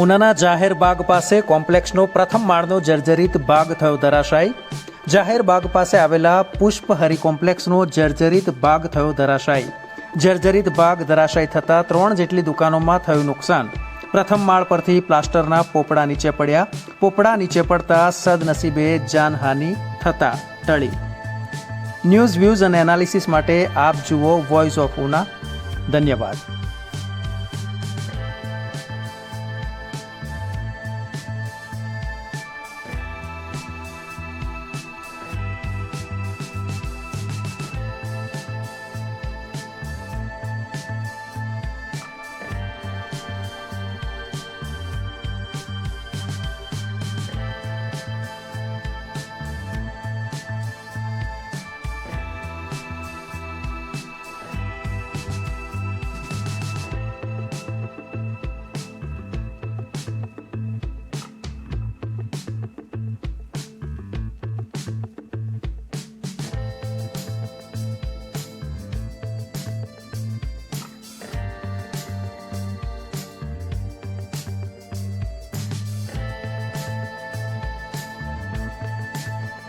ઉનાના જાહેર બાગ પાસે કોમ્પ્લેક્સનો પ્રથમ માળનો જર્જરિત ભાગ થયો ધરાશાયી. જાહેર બાગ પાસે આવેલા પુષ્પહરિ કોમ્પ્લેક્સનો જર્જરિત ભાગ થયો ધરાશાયી. જર્જરિત ભાગ ધરાશાયી થતાં ત્રણ જેટલી દુકાનોમાં થયું નુકસાન. પ્રથમ માળ પરથી પ્લાસ્ટરના પોપડા નીચે પડ્યા. પોપડા નીચે પડતા સદનસીબે જાનહાનિ થતા ટળી. ન્યૂઝ વ્યૂઝ અને એનાલિસિસ માટે આપ જુઓ વોઇસ ઓફ ઉના ધન્યવાદ.